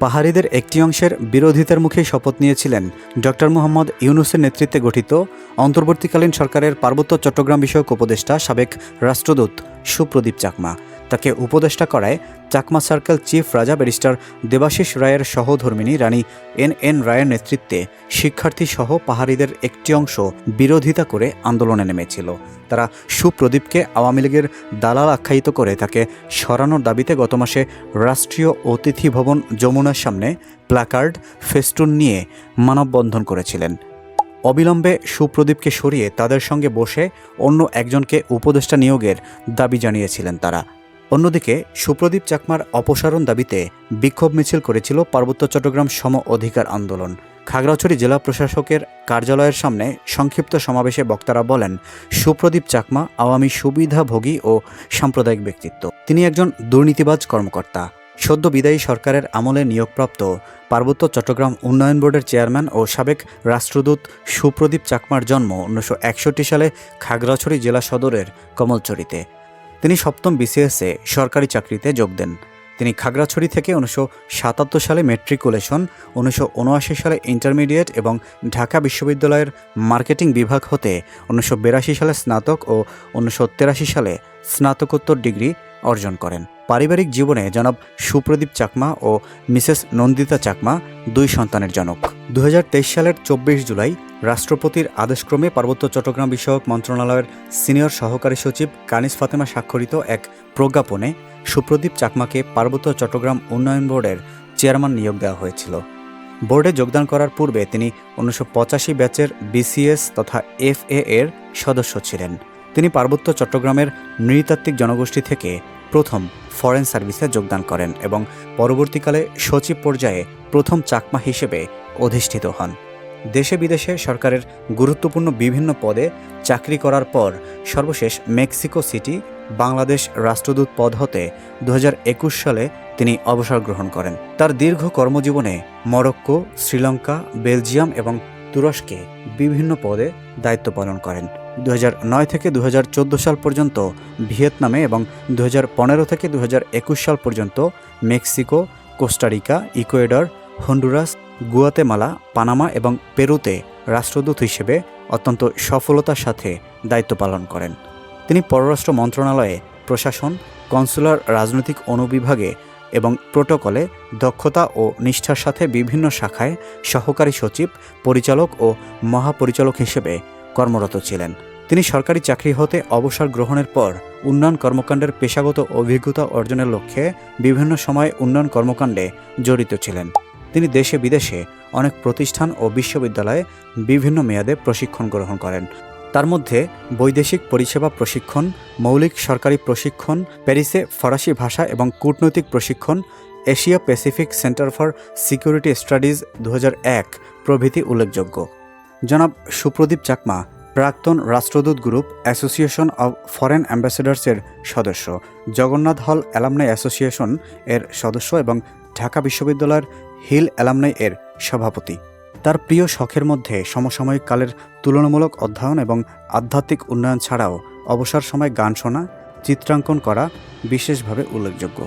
পাহাড়িদের একটি অংশের বিরোধিতার মুখে শপথ নিয়েছিলেন ডক্টর মোহাম্মদ ইউনুসের নেতৃত্বে গঠিত অন্তর্বর্তীকালীন সরকারের পার্বত্য চট্টগ্রাম বিষয়ক উপদেষ্টা সাবেক রাষ্ট্রদূত সুপ্রদীপ চাকমা। তাকে উপদেষ্টা করায় চাকমা সার্কেল চিফ রাজা ব্যারিস্টার দেবাশিস রায়ের সহধর্মিনী রানী এন এন রায়ের নেতৃত্বে শিক্ষার্থী সহ পাহাড়িদের একটি অংশ বিরোধিতা করে আন্দোলনে নেমেছিল। তারা সুপ্রদীপকে আওয়ামী লীগের দালাল আখ্যায়িত করে তাকে সরানোর দাবিতে গত মাসে রাষ্ট্রীয় অতিথি ভবন যমুনার সামনে প্ল্যাকার্ড, ফেস্টুন নিয়ে মানববন্ধন করেছিলেন। অবিলম্বে সুপ্রদীপকে সরিয়ে তাদের সঙ্গে বসে অন্য একজনকে উপদেষ্টা নিয়োগের দাবি জানিয়েছিলেন তারা। অন্যদিকে, সুপ্রদীপ চাকমার অপসারণ দাবিতে বিক্ষোভ মিছিল করেছিল পার্বত্য চট্টগ্রাম সম অধিকার আন্দোলন। খাগড়াছড়ি জেলা প্রশাসকের কার্যালয়ের সামনে সংক্ষিপ্ত সমাবেশে বক্তারা বলেন, সুপ্রদীপ চাকমা আওয়ামী সুবিধাভোগী ও সাম্প্রদায়িক ব্যক্তিত্ব। তিনি একজন দুর্নীতিবাজ কর্মকর্তা। সদ্য বিদায়ী সরকারের আমলে নিয়োগপ্রাপ্ত পার্বত্য চট্টগ্রাম উন্নয়ন বোর্ডের চেয়ারম্যান ও সাবেক রাষ্ট্রদূত সুপ্রদীপ চাকমার জন্ম উনিশশো একষট্টি সালে খাগড়াছড়ি জেলা সদরের কমলচরিতে তিনি সপ্তম বিসিএসে সরকারি চাকরিতে যোগ দেন। তিনি খাগড়াছড়ি থেকে উনিশশো সাতাত্তর সালে মেট্রিকুলেশন, উনিশশো উনআশি সালে ইন্টারমিডিয়েট এবং ঢাকা বিশ্ববিদ্যালয়ের মার্কেটিং বিভাগ হতে উনিশশো বিরাশি সালে স্নাতক ও উনিশশো সালে স্নাতকোত্তর ডিগ্রি অর্জন করেন। পারিবারিক জীবনে জনাব সুপ্রদীপ চাকমা ও মিসেস নন্দিতা চাকমা দুই সন্তানের জনক। দুহাজার তেইশ সালের চব্বিশ জুলাই রাষ্ট্রপতির আদেশক্রমে পার্বত্য চট্টগ্রাম বিষয়ক মন্ত্রণালয়ের সিনিয়র সহকারী সচিব কানিস ফাতেমা স্বাক্ষরিত এক প্রজ্ঞাপনে সুপ্রদীপ চাকমাকে পার্বত্য চট্টগ্রাম উন্নয়ন বোর্ডের চেয়ারম্যান নিয়োগ দেওয়া হয়েছিল। বোর্ডে যোগদান করার পূর্বে তিনি উনিশশো পঁচাশি ব্যাচের বিসিএস তথা এফ এর সদস্য ছিলেন। তিনি পার্বত্য চট্টগ্রামের নৃতাত্ত্বিক জনগোষ্ঠী থেকে প্রথম ফরেন সার্ভিসে যোগদান করেন এবং পরবর্তীকালে সচিব পর্যায়ে প্রথম চাকমা হিসেবে অধিষ্ঠিত হন। দেশে বিদেশে সরকারের গুরুত্বপূর্ণ বিভিন্ন পদে চাকরি করার পর সর্বশেষ মেক্সিকো সিটি বাংলাদেশ রাষ্ট্রদূত পদ হতে দু হাজার একুশ সালে তিনি অবসর গ্রহণ করেন। তার দীর্ঘ কর্মজীবনে মরক্কো, শ্রীলঙ্কা, বেলজিয়াম এবং তুরস্কে বিভিন্ন পদে দায়িত্ব পালন করেন। দু হাজার নয় থেকে দু হাজার চোদ্দ সাল পর্যন্ত ভিয়েতনামে এবং দু হাজার পনেরো থেকে দু হাজার একুশ সাল পর্যন্ত Mexico, Costa Rica, Ecuador, Honduras, Guatemala, Panama এবং পেরুতে রাষ্ট্রদূত হিসেবে অত্যন্ত সফলতার সাথে দায়িত্ব পালন করেন। তিনি পররাষ্ট্র মন্ত্রণালয়ে, প্রশাসন, কনসুলার রাজনৈতিক অনুবিভাগে এবং প্রোটোকলে দক্ষতা ও নিষ্ঠার সাথে বিভিন্ন শাখায় সহকারী সচিব, পরিচালক ও মহাপরিচালক হিসেবে কর্মরত ছিলেন। তিনি সরকারি চাকরি হতে অবসর গ্রহণের পর উন্নয়ন কর্মকাণ্ডের পেশাগত অভিজ্ঞতা অর্জনের লক্ষ্যে বিভিন্ন সময়ে উন্নয়ন কর্মকাণ্ডে জড়িত ছিলেন। তিনি দেশে বিদেশে অনেক প্রতিষ্ঠান ও বিশ্ববিদ্যালয়ে বিভিন্ন মেয়াদে প্রশিক্ষণ গ্রহণ করেন। তার মধ্যে বৈদেশিক পরিষেবা প্রশিক্ষণ, মৌলিক সরকারি প্রশিক্ষণ, প্যারিসে ফরাসি ভাষা এবং কূটনৈতিক প্রশিক্ষণ Asia Pacific centre for security studies দু হাজার এক প্রভৃতি উল্লেখযোগ্য। জনাব সুপ্রদীপ চাকমা, প্রাক্তন রাষ্ট্রদূত গ্রুপ অ্যাসোসিয়েশন অব ফরেন অ্যাম্বাসেডার্সের সদস্য, জগন্নাথ হল অ্যালামনাই অ্যাসোসিয়েশন এর সদস্য এবং ঢাকা বিশ্ববিদ্যালয়ের হিল অ্যালামনাই এর সভাপতি। তার প্রিয় শখের মধ্যে সমসাময়িক কালের তুলনামূলক অধ্যয়ন এবং আধ্যাত্মিক উন্নয়ন ছাড়াও অবসর সময় গান শোনা, চিত্রাঙ্কন করা বিশেষভাবে উল্লেখযোগ্য।